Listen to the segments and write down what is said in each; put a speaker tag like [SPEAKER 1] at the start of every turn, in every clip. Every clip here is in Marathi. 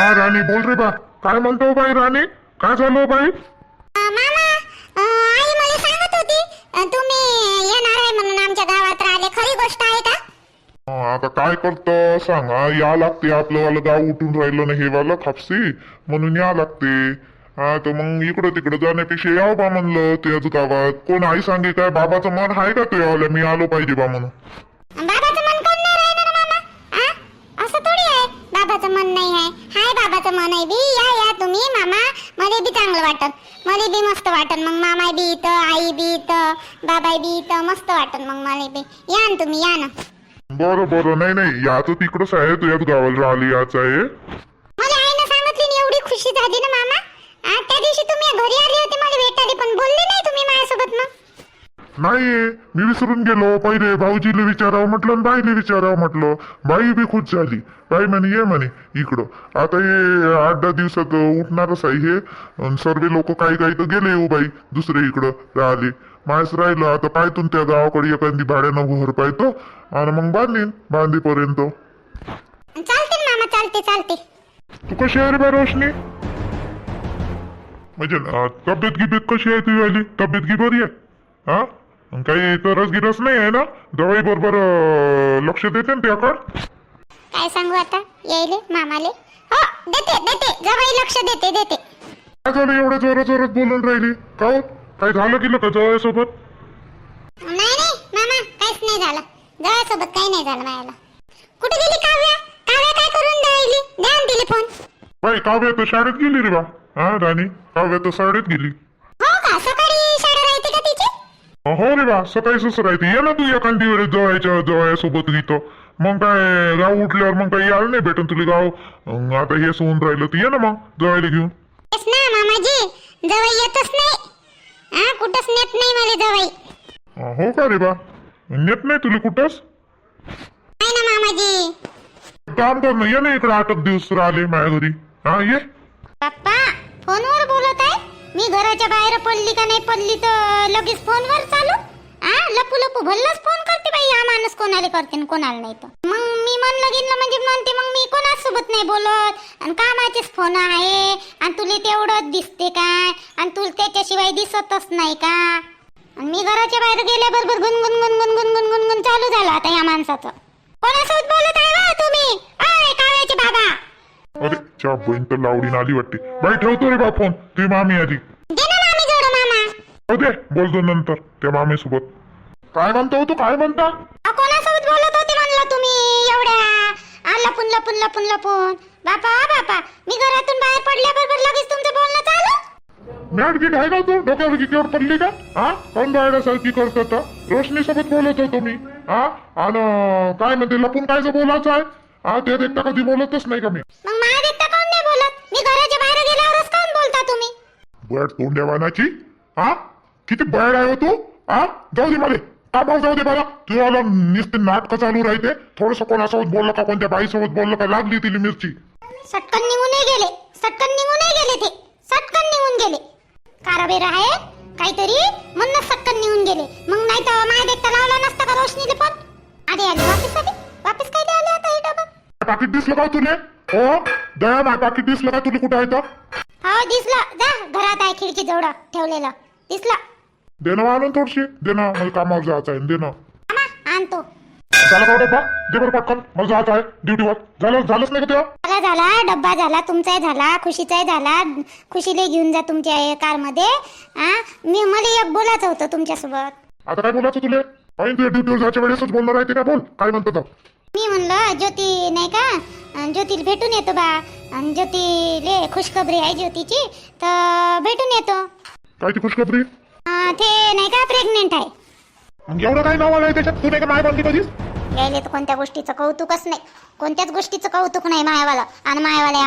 [SPEAKER 1] हा राणी? बोल रे बा. काय म्हणतो बाई राणी? काय झालं बाई?
[SPEAKER 2] अ, मामा अ, आई मला सांगत होती अ, तुम्ही येणार आहे म्हणून आमच्या गावात राहिले. खरी गोष्ट आहे का?
[SPEAKER 1] हा, आता काय करतो? सांग या लागते आपलं वालं गाव उठून राहिलं ना हे वालं खापसी. म्हणून या लागते. हा तर मग इकडं तिकडं जाण्यापेक्षा यावं बा म्हणलं त्याच गावात. कोण आई सांगे काय? बाबाचं मन आहे का ते आलं मी आलो पाहिजे बा म्हणून
[SPEAKER 2] बाबाचं मन कोण नाही राहणार मामा आ? असं थोडी आहे बाबाचं मन नाही आहे हाय बाबाचं मन आहे बी या या तुम्ही मामा मला बी चांगलं वाटत. मला बी मस्त वाटत मग मामा बी इथं आई बी इथं बाबाई बी इथं मस्त वाटत मग मला बी. या ना तुम्ही या ना.
[SPEAKER 1] बरं बरं. नाही नाही. याचं तिकडंच आहे तुझ्याच गावाला राहिली याच आहे.
[SPEAKER 2] मला आईनं सांगितली आणि एवढी खुशी झाली ना मामा. आ, त्या दिवशी तुम्ही घरी आले होते मला भेटायला पण बोलले नाही तुम्ही माझ्यासोबत मग.
[SPEAKER 1] नाही मी विसरून गेलो. पहिले भाऊजीला विचारावं म्हटलं आणि बाईला विचारावं म्हटलं. बाई बी खुश झाली. बाई म्हणे ये म्हणे इकडं. आता हे आठ दहा दिवसात उठणारच आहे हे. सर्व लोक काही काही तर गेले हो बाई दुसरे इकडं राहिले. मायच राहिलं आता पाहतून त्या गावाकडे एखादी भाड्यानं घर पाहतो आणि मग बांधीन बांधीपर्यंत.
[SPEAKER 2] चालते ना मामा चालते चालते.
[SPEAKER 1] तू कशी आहे रे बा रोशनी? म्हणजे तब्येत गिब्येत कशी आहे तुझी आली तब्येत गी बरी आहे? हा? अन काही तरच गिरस नाही आहे ना? दवाई बरोबर अं, लक्ष देते ना त्याकडं.
[SPEAKER 2] काय सांगू आता? यायले मामाले? हो देते देते. जवळ लक्ष देते देते.
[SPEAKER 1] काय झालं एवढ्या जोरात जोरात बोलून राहिली. का हो? काय झालं की का जवळसोबत
[SPEAKER 2] नाही नाही मामा काहीच नाही झालं. जवळसोबत काही नाही झालं मायाला. कुठे गेली काव्या? काव्या काय करून राहिली? द्या ना दिली फोन.
[SPEAKER 1] बाई काव्या तर शाळेत गेली रे बा. हा राणी काव्या तर शाळेत गेली
[SPEAKER 2] हो का सकाळी शाळा राहते का तिची
[SPEAKER 1] हो रे बा सकाळी सुस राहते ये ना तू एखादी वेळेस जवळच्या जवळसोबत घेतो मग काय गाव उठल्यावर मग काही यायला नाही भेटन तुला गाव? आता हे सोडून राहिलं तर ये ना मग जवळला घेऊन.
[SPEAKER 2] येस ना मामाजी. जवळ येतच नाही. हा कुठंच नेत नाही मला जवळ.
[SPEAKER 1] अं, हो का रे बा? नेत नाही तुला कुठंच?
[SPEAKER 2] नाही ना मामाजी.
[SPEAKER 1] काम कर ना ये ना इकडे आठ दिवस राहिले माझ्या घरी. हा ये.
[SPEAKER 2] पप्पा फोनवर मी घराच्या बाहेर पडली का नाही पडली तर लगेच फोनवर चालू? आ लपू लपू भल्लच फोन करते बाई. हा माणूस कोणाला करते कोणाला नाही तर. मग मी म्हणलं गेलं म्हणजे म्हणते मग मी कोणासोबत नाही बोलत. आणि कामाचेच फोन आहे. आणि तुला तेवढंच दिसते काय आणि तुला त्याच्याशिवाय दिसतच नाही का? आणि मी घराच्या बाहेर गेल्याबरोबर गुनगुन गुनगुन गुनगुन गुनगुन चालू झालं आता या माणसाचं. कोणासोबत बोलत आहे बा तुम्ही आय काव्याचे बाबा
[SPEAKER 1] अरे च्या बहीण तर लावडीन आली वाटते. बाई ठेवतो रे बा फोन. तुझी मामी आली.
[SPEAKER 2] दे मामा
[SPEAKER 1] हो दे बोलतो नंतर त्या मामी सोबत काय म्हणतो तू काय म्हणता?
[SPEAKER 2] कोणासोबत बोलत होते म्हणलं तुम्ही? एवढ्या. लपून लपून लपून लपून. बापा बापा मी घरातून बाहेर पडल्याबरोबर लगेच तुमचं बोलणं चालू?
[SPEAKER 1] मॅट गिट आहे का तू? डोक्यावर पडली का? हा कोण बाहेरसारखी करत होता रोशनी सोबत बोलत होतो मी. हा आणि काय म्हणते लपून कायचं बोलायचं आहे? हा ते देखता कधी बोलतच नाही का मी?
[SPEAKER 2] मग
[SPEAKER 1] बॅट तोंड्यावानाची हा किती बॅड आहे हो तू? हा जाऊ दे मला का भाऊ जाऊ दे मला तुला नुसते नाटकं चालू राहते. थोडस कोणासोबत बोललं का कोणत्या बाईसोबत बोललं का लागली तिला मिरची.
[SPEAKER 2] सटकन निघूनही गेले. सटकन निघूनही गेले ते. सटकन निघून गेले. कारबेर आहे. काहीतरी म्हणून सटकन निघून गेले. मग नाही तर माझ्या देखता लावला नसता का रोशनीले पण? आधी आली वापिस आली वापिस काय आले आता हे डबा?
[SPEAKER 1] पाकिट दिसलं का तुले? हो? दया माय पाकिट दिसलं का तुला कुठं आहे तर?
[SPEAKER 2] हो दिसलं. जा घरात आहे खिडकी जवळ ठेवलेलं. दिसलं.
[SPEAKER 1] देणं आणून थोडशी. देणं मला कामावर जायचं आहे. देणं
[SPEAKER 2] आमा आणतो.
[SPEAKER 1] झालं का डब्बा दे बरं पटकन. मला जायचं आहे. ड्युटीवर झालं झालंच नाही का तेव्हा?
[SPEAKER 2] झाला झाला डब्बा झाला तुमचाही झाला खुशीचाही झाला. खुशीला घेऊन जा तुमच्या कारमध्ये. हा मी मला एक बोलायचं होतं तुमच्यासोबत.
[SPEAKER 1] आता काय बोलायचं तुले? पाहिजे तुझ्या ड्युटीवर जायच्या वेळेसच बोलणार आहे ते काय? बोल. काय म्हणतो तर
[SPEAKER 2] मी म्हणलं ज्योती नाही का? ज्योतीला भेटून येतो बा. आणि ज्योतीले खुशखबरी आहे ज्योतीची तर भेटून येतो.
[SPEAKER 1] काय ती खुशखबरी?
[SPEAKER 2] अं, ते नाही का प्रेग्नेंट आहे.
[SPEAKER 1] एवढं काय नाव आलंय त्याच्यात? तू नाही का माय कधीच?
[SPEAKER 2] यायले तर कोणत्या गोष्टीचं कौतुकच नाही. कोणत्याच गोष्टीचं कौतुक नाही मायावाला. आणि मायावाल्या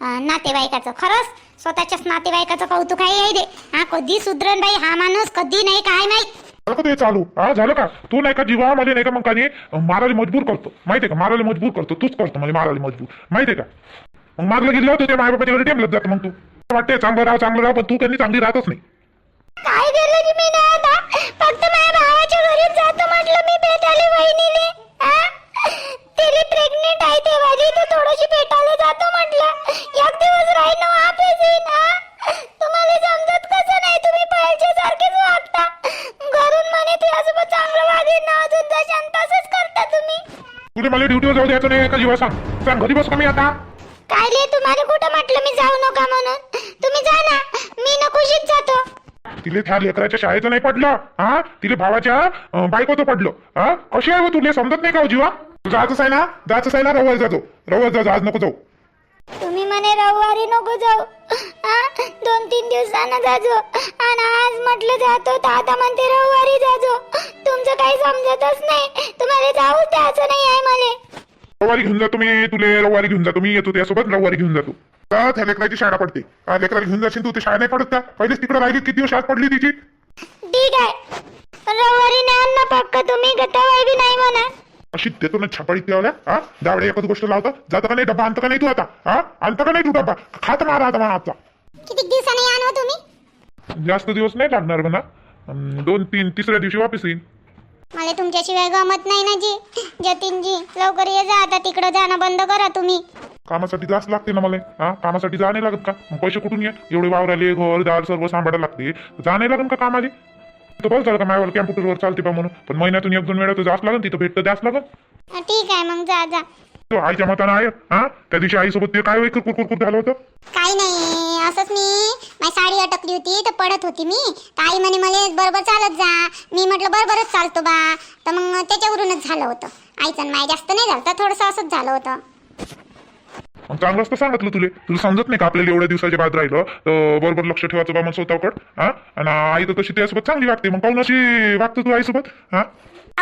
[SPEAKER 2] अं, नातेवाईकाचं. खरंच स्वतःच्याच नातेवाईकाचं कौतुक आहे यायले हा कधी सुधरण बाई हा माणूस कधी नाही काय नाही.
[SPEAKER 1] झालं ते चालू? हा झालं का? तू नाही का जीवा मध्ये नाही का मग काही मारायला मजबूर करतो? माहितीये का? मारायला मजबूर करतो. तूच करतो म्हणजे मारायला मजबूर. माहितीये का? मग मारलं गेलं होतं ते माय बापाच्या घरी टेमलत जात मग तू. वाटते चांगलं राहा चांगलं राहा पण तू त्यांनी चांगली राहतच नाही.
[SPEAKER 2] काय केलं मी फक्त माझ्या भावाच्या घरी जातो
[SPEAKER 1] द्यायचं नाही का जीवा सांग. सांग घरी बस का मी आता?
[SPEAKER 3] काय ले तुम्हाला कुठं म्हटलं मी जाऊ नका म्हणून? तुम्ही जा ना मी नकोशीच जातो.
[SPEAKER 1] तिले त्या लेकराच्या शाळेचं नाही पडलं हा? तिले भावाच्या अं, बायकोचं पडलं हा? कशी आहे हो तुले समजत नाही का हो जीवा? जायचंच आहे ना जायचंच आहे ना रविवारी जातो. रविवारी जातो आज नको जाऊ.
[SPEAKER 3] तुम्ही म्हणे रविवारी नको जाऊ. आ? दोन तीन दिवसानं जाजो. आणि आज म्हटलं जातो तर आता म्हणते रविवारी जाजो. तुमचं काही समजतच नाही. तुम्हाला जाऊ द्यायचं नाही आहे मला
[SPEAKER 1] रविवारी घेऊन जातो मी तुले रविवारी घेऊन जातो मी येतो त्यासोबत रविवारी घेऊन जातो का? त्या लेकराची शाळा पडते. हा, लेकराला घेऊन जाशील तू? ते शाळा नाही पडत का? पहिलेच तिकडे राहिली किती दिवस शाळा पडली तिची?
[SPEAKER 3] ठीक आहे. पण रविवारी नाही ना पक्क तुम्ही गटावाई बी नाही म्हणा.
[SPEAKER 1] अशी देतो ना छापाळी त्यावल्या हा? दावडे एकच गोष्ट लावता. जातं का नाही डब्बा आणतं का नाही तू आता? हा? आणतं का नाही तू डब्बा? खात मारा आता मला आता
[SPEAKER 3] किती दिवसांनी आणू तुम्ही?
[SPEAKER 1] जास्त दिवस नाही लागणार म्हणा. अं, दोन तीन तिसऱ्या दिवशी वापस येईन.
[SPEAKER 3] मला तुमच्याशिवाय गमत नाही ना जी. जतीनजी लवकर ये जा आता तिकडं जाणं बंद करा तुम्ही.
[SPEAKER 1] कामासाठी जास्त लागते ना मला हा? कामासाठी जा नाही लागत का? मग पैसे कुठून ये? एवढे वावराले घर दार सर्व सांभाळायला लागते. जा नाही लागत का कामाले? तर बस झालं का माझ्यावर कॅम्प्युटरवर चालते पा म्हणून. पण महिन्यातून एक दोन वेळा तर जास्त लागेल तिथं भेटतं लागत
[SPEAKER 3] हा, ठीक आहे मग जा जा.
[SPEAKER 1] तो आईच्या मतानं आहे हा? त्या दिवशी आईसोबत ते काय कुरकुर कुरकुर झालं होतं?
[SPEAKER 3] काही नाही असंच मी. माझी साडी अटकली होती तर पडत होती मी. तर आई म्हणे मला बरोबर चालत जा. मी म्हटलं बरोबरच चालतो बा. तर मग त्याच्यावरूनच झालं होतं. आईचं माय जास्त नाही झालं तर थोडंसं असंच झालं होतं.
[SPEAKER 1] मग चांगलंच तर सांगितलं तुले. तुला समजत नाही का आपल्याला एवढ्या दिवसाच्या बाद राहिलं? तर बरोबर लक्ष ठेवायचं बा मग स्वतःकड हा? आणि आई तर तशी त्यासोबत चांगली वागते. मग अशी वागतो तू आईसोबत? हा?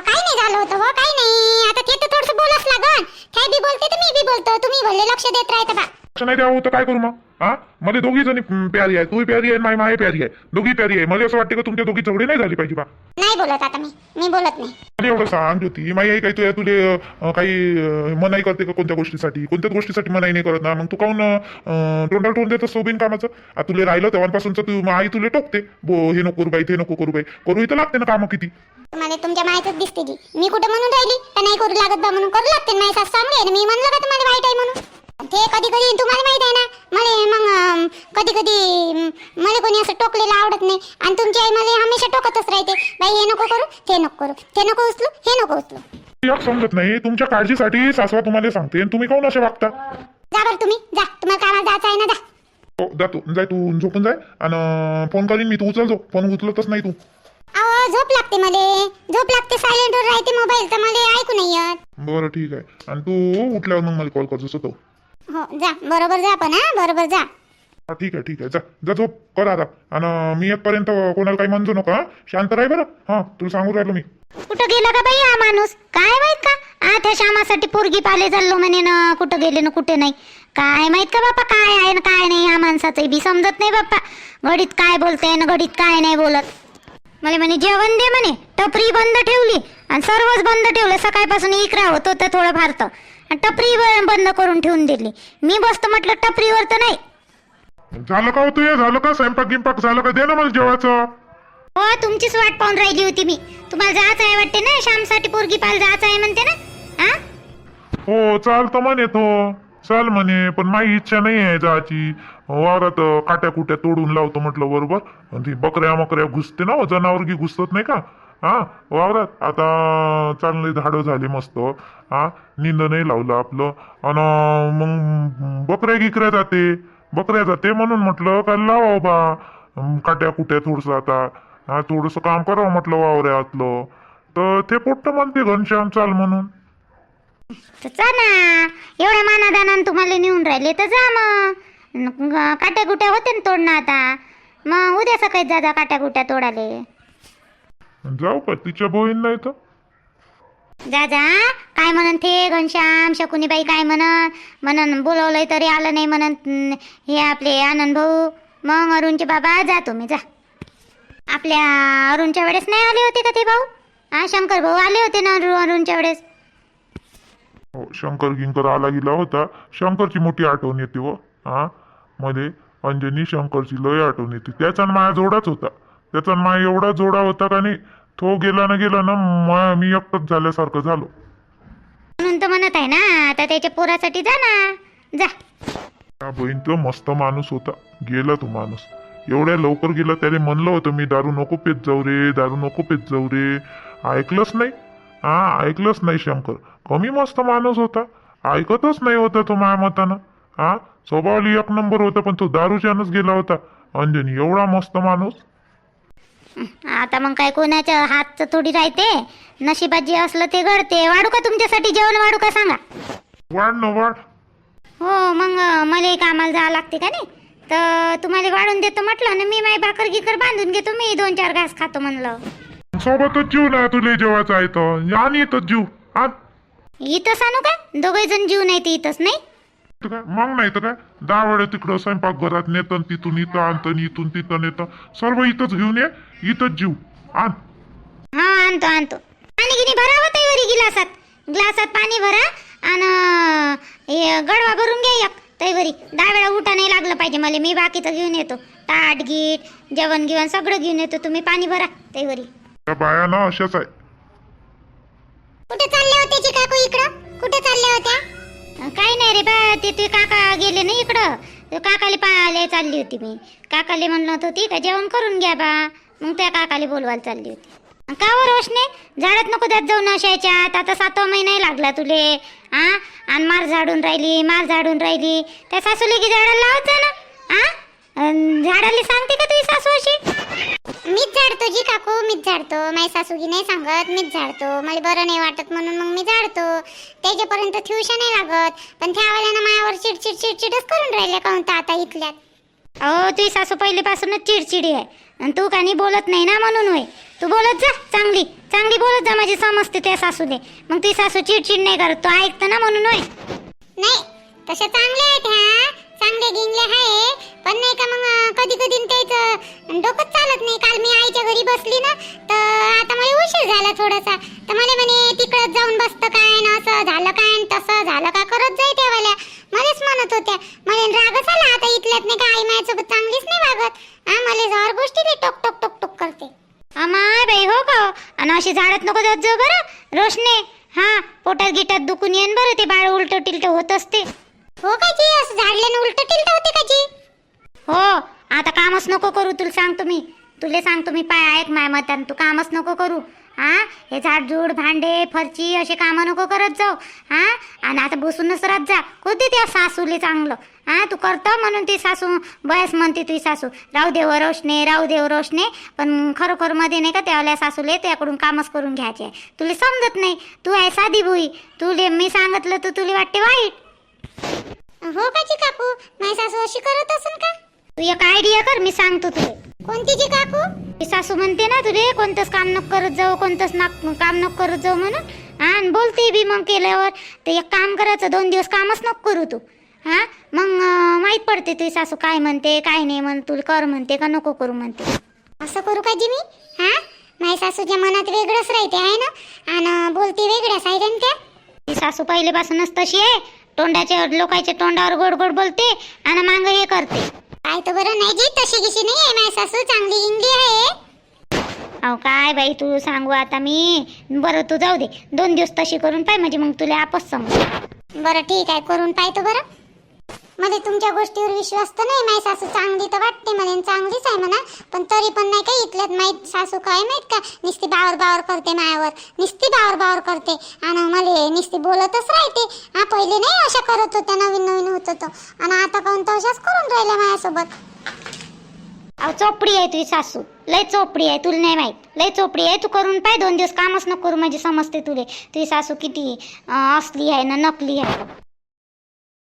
[SPEAKER 3] काही नाही झालं होतं हो काही नाही. आता ते तर थोडस बोलच लागन. काय बी बोलते तर मी बी बोलतो. तुम्ही भले लक्ष देत राहता बा.
[SPEAKER 1] लक्ष नाही द्यावं तर काय करू मग? हा? मला दोघी जणी प्यारी आहे. तू प्यारी आहे माय माय प्यारी आहे. दोघी प्यारी आहे. मला असं वाटतं का तुमच्या दोघी झगडी नाही झाली पाहिजे बा.
[SPEAKER 3] नाही बोलत आता मी. मी बोलत नाही.
[SPEAKER 1] मला एवढं सांग होती माई आई काही तुले अं, काही अं, मनाई करते का कोणत्या गोष्टीसाठी? कोणत्याच गोष्टीसाठी मनाई नाही करत ना? मग तू काऊन अं, तोंडाला तोंड देतं सोबीन कामाचं? आता तुले राहिलं तेव्हापासूनच तू मग आई तुले टोकते. बो हे नको करू बाई ते नको करू बाई. करू इथं लागते ना कामं किती?
[SPEAKER 3] तुम्हाला तुमच्या माहितच दिसते मी कुठं म्हणून राहिली? का नाही करू लागत बा म्हणून. करू लागते माझी सास. चांगली आहे ना? मी म्हणलं का तुम्हाला वाईट आहे म्हणून? ते कधी कधी तुम्हाला माहीत आहे ना मला मग कधी कधी मला कोणी असं टोकलेलं आवडत नाही. आणि तुमची आई मला हमेशा टोकतच राहते. बाई हे नको करू ते नको करू ते नको उचलू हे नको उचलू.
[SPEAKER 1] एक समजत नाही तुमच्या काळजीसाठी सासवा तुम्हाला सांगते तुम्ही काऊन असे वागता?
[SPEAKER 3] जा बरं तुम्ही जा तुम्हाला कामाला जायचं आहे ना जा.
[SPEAKER 1] हो जातो जाय तू झोपून जाय आणि फोन करीन मी तू उचलतो फोन उचलतच नाही तू.
[SPEAKER 3] झोप लागते मला झोप लागते सायलेंटवर राहते मोबाईल तर मला ऐकू नाही येत.
[SPEAKER 1] बरं ठीक आहे. आणि तू उठल्यावर मग मला कॉल करतो तो.
[SPEAKER 3] हो जा. बरोबर जा पण हा? बरोबर जा.
[SPEAKER 1] हा ठीक आहे ठीक आहे. जा जा झोप. कर आता. आणि मी येतपर्यंत कोणाला काही म्हणतो नका? शांत राही बरं. हा तुला सांगू राहिलो मी.
[SPEAKER 3] कुठं गेला का बाई हा माणूस? काय माहीत का? आ त्या श्यामासाठी पोरगी पाले चाललो म्हणे ना कुठं गेले ना कुठे नाही. काय माहीत का बाप्पा काय आहे ना काय नाही या माणसाचं बी समजत नाही बाप्पा. घडीत काय बोलते ना घडीत काय नाही बोलत. मला म्हणे जेवण दे म्हणे. टपरी बंद ठेवली आणि सर्वच बंद ठेवलं. सकाळपासून इकरा होत होतं थोडं फार तर. टपरी बंद करून ठेवून दिली. मी बसतो म्हटलं टपरीवर तर नाही.
[SPEAKER 1] झालं का होतं हे झालं का? स्वयंपाक गिंपाक झालं का? दे ना मला जेवायचं.
[SPEAKER 3] हो तुमचीच वाट पाहून राहिली होती मी. तुम्हाला जायचं आहे वाटते ना? श्यामसाठी पोरगी पाल जायचं आहे म्हणते ना? हा?
[SPEAKER 1] हो चालतं म्हणे तो. चाल म्हणे पण माझी इच्छा नाही आहे जायची. वावरात अं, काट्या कुट्या तोडून लावतो म्हटलं बरोबर? आणि ती बकऱ्या मकऱ्या घुसते ना जनावर की घुसत नाही का? हां वावरात. आता चांगले झाडं झाले मस्त. हा निंद नाही लावलं आपलं. आणि मग बकऱ्या गिकऱ्या जाते. बकऱ्या जाते म्हणून म्हटलं का लावा बा काट्या कुट्या थोडस आता. हा थोडस काम करावं म्हटलं वावऱ्यातलं तर ते पोट्ट म्हणते घनश्याम चाल म्हणून.
[SPEAKER 3] तर जा ना. एवढ्या मानादानानं तुम्हाला नेऊन राहिले तर जा मग. काट्या गुट्या होते ना तोडणं आता. मग उद्या सकाळी जा जा काट्या गुट्या तोडाले
[SPEAKER 1] जाऊ का तिच्या बहीण नाही तर
[SPEAKER 3] जा जा. काय म्हणन ते? घनश्याम शकुनीबाई काय म्हणन? म्हणन बोलवलंय तरी आलं नाही म्हणन. हं, हे आपले आनंद भाऊ. मग अरुणचे बाबा जा तुम्ही जा. आपल्या अरुणच्या वेळेस नाही आले होते का ते भाऊ? हा शंकर भाऊ आले होते ना अरु- अरुणच्या वेळेस?
[SPEAKER 1] हो शंकर गिंकर आला गेला होता. शंकरची मोठी आठवण येते हो. हा मध्ये अंजनी शंकरची लय आठवण येते. त्याचा न माया जोडाच होता. त्याचा माया एवढा जोडा होता का नाही तो गेला ना गेला ना मा- मी एकटंच झाल्यासारखं झालो.
[SPEAKER 3] म्हणून तर म्हणत आहे ना आता त्याच्या पोरासाठी जा ना. जा.
[SPEAKER 1] त्या बहीण तो मस्त माणूस होता गेला तो माणूस. एवढ्या लवकर गेला त्याने म्हणलं होतं मी दारू नको पेत जाऊ रे दारू नको पेत जाऊ रे. ऐकलंच नाही. हा ऐकलंच नाही शंकर. कमी मस्त माणूस होता. ऐकतच नाही होता तो माझ्या मतानं. हा स्वभावली एक नंबर होता पण तो दारूच्यानंच गेला होता. अंजनी एवढा मस्त माणूस.
[SPEAKER 3] आता मग काय कोणाच्या हातचं थोडी राहते? नशिबात जे असलं ते घडते. वाढू का तुमच्यासाठी जेवण? वाढू का सांगा?
[SPEAKER 1] वाढ न वाढ.
[SPEAKER 3] हो मग मला कामाला जावं लागते का नाही? तर तुम्हाला वाढून देतो म्हटलं ना मी माझी भाकर गिकर बांधून घेतो मी दोन चार घास खातो म्हणलं.
[SPEAKER 1] सोबतच जीव ना तुले जेवायचं आहे तर आणि येतच जीव. आण
[SPEAKER 3] इथं सांगू का? दोघे जण जीव नाही ते इथंच नाही?
[SPEAKER 1] तर काय? मग नाही तर काय? दहा वेळा तिकडं स्वयंपाकघरात नेतं तिथून इथं आणतं इथून तिथं नेतं. सर्व इथंच घेऊन ये. इथंच जीव. आण.
[SPEAKER 3] हा आणतो आणतो. पाणी गिनी भरावं तैवरी गिलासात. ग्लासात पाणी भरा आणि गडवा भरून घ्या एक. तैवरी. दहा वेळा उठा नाही लागलं पाहिजे मला. मी बाकीचं घेऊन येतो. ताट गीट जेवण गिवण सगळं घेऊन येतो. तुम्ही पाणी भरा. तैवरी.
[SPEAKER 1] त्या बाया ना अशाच आहे.
[SPEAKER 3] कुठे चालले होते जी काकू इकडं? कुठे चालले होत्या? काही नाही रे बा ते तुझे काका गेले ना इकडं. ते काकाले पाहायला चालली होती मी. काकाले म्हणत होती का जेवण करून घ्या बा. मग त्या काकाले बोलवायला चालली होती. का वर रोशने? झाडात नको त्यात जाऊन असायच्यात आता सातवा महिना लागला तुले. आ? आणि मार झाडून राहिली मार झाडून राहिली. त्या सासूले की झाडाला लावत जा ना. आ? झाडाला सांगते का तुझी सासू अशी? मीच झाडतो जी काकू मीच झाडतो. माझी सासूगी नाही सांगत मीच झाडतो. मला बरं नाही वाटत म्हणून मग मी झाडतो. त्याच्यापर्यंत ठेवशा नाही लागत. पण त्या वेळेला मायावर चिडचिड चिडचिडच करून राहिले काहून तर आता इथल्यात? अहो तुझी सासू पहिलीपासूनच चिडचिडी आहे. आणि तू काही बोलत नाही ना म्हणून होय. तू बोलत जा चांगली. चांगली बोलत जा माझी समजते त्या सासूले. मग ती सासू चिडचिड नाही करत. तू ऐकतं ना म्हणून होय. नाही तसे चांगले आहेत ह्या चांगले गिंगले आहे पण नाही का मग कधी कधी त्याच डोकं चालत नाही. काल मी आईच्या घरी बसली ना आता मला उशीर झाला थोडासा. तर म्हणे म्हणे तिकडं जाऊन बसतं काय ना असं झालं काय न तसं झालं का करत जाई त्यावाल्या मलाच म्हणत होत्या. मला रागच आला आता इथल्यात नाही का? आई माझ्यासोबत चांगलीच नाही वागत. हा मला जर गोष्टी टोक टोक टोक टोक करते. अमाय बाई हो का? हो? आणि अशी झाडत नको जात जाऊ बरं रोशने. हा पोटात गिटात दुखून येईन बरं ते बाळ उलट टिलट होत असते. हो का जी? असं झाडल्याने उलट टिलट होते का जी? हो आता कामच नको करू तुला सांगतो मी. तुला सांगतो मी पाय ऐक माय मतान. तू कामच नको करू. हा? हे झाडझूड भांडे फरची असे कामं नको करत जाऊ. हा? आणि आता बसूनच राहत जा. होते त्या सासूले चांगलं. हा? तू करतो म्हणून ती सासू बयस म्हणते तुझी सासू. राहू देव रोशने राहू देव रोशने पण खरोखरमध्ये नाही का त्यावल्या सासूले त्याकडून कामच करून घ्यायचे आहे. तुला समजत नाही. तू आहे साधी भुई तुले मी सांगितलं तर तुला वाटते वाईट. हो का जी काकू माझी सासू अशी करत असेल का? तू एक आयडिया कर मी सांगतो तुले. कोणती जी काकू? ती सासू म्हणते ना तुले कोणतंच काम नको करत जाऊ कोणतंच नाक काम नको करत जाऊ म्हणून. आणि बोलते बी मग केल्यावर ते एक काम करायचं दोन दिवस कामच नको करू तू. हा मग माहीत पडते तुझी सासू काय म्हणते काय नाही म्हण तुला कर म्हणते का नको करू म्हणते. असं करू का जी मी हा? माझ्या सासूच्या मनात वेगळंच राहते आहे ना? आणि बोलते वेगळ्याच आहे ना त्या ती सासू पहिलेपासूनच तशी आहे. तोंडाच्या लोकांच्या तोंडावर गोड गोड बोलते आणि मांग हे करते. काय तर बरं नाही जी तशी गिशी नाही आहे माझी सासू चांगली इंगली आहे. अहो काय बाई तू सांगू आता मी. बरं तू जाऊ दे. दोन दिवस तशी करून पाय म्हणजे मग तुला आपच समज. बरं ठीक आहे करून पाहतो बरं. मला तुमच्या गोष्टीवर विश्वास तर नाही माझी सासू चांगली तर वाटते मला चांगलीच आहे म्हणा. पण तरी पण नाही काही इथल्यात माहीत सासू काय माहीत का? निस्ती बावर बावर करते मायावर निस्ती बावर बावर करते. आणि मला निस्ती बोलतच राहते. हा पहिले नाही अशा करत होत्या नवीन नवीन होत होतं. आणि आता काऊन तर अशाच करून राहिल्या माझ्यासोबत अहो चोपडी आहे तुझी सासू. लय चोपडी आहे तुला नाही माहीत. लय चोपडी आहे तू करून पाय दोन दिवस कामच नको करू म्हणजे समजते तुले. तुझी सासू किती असली आहे ना नकली आहे.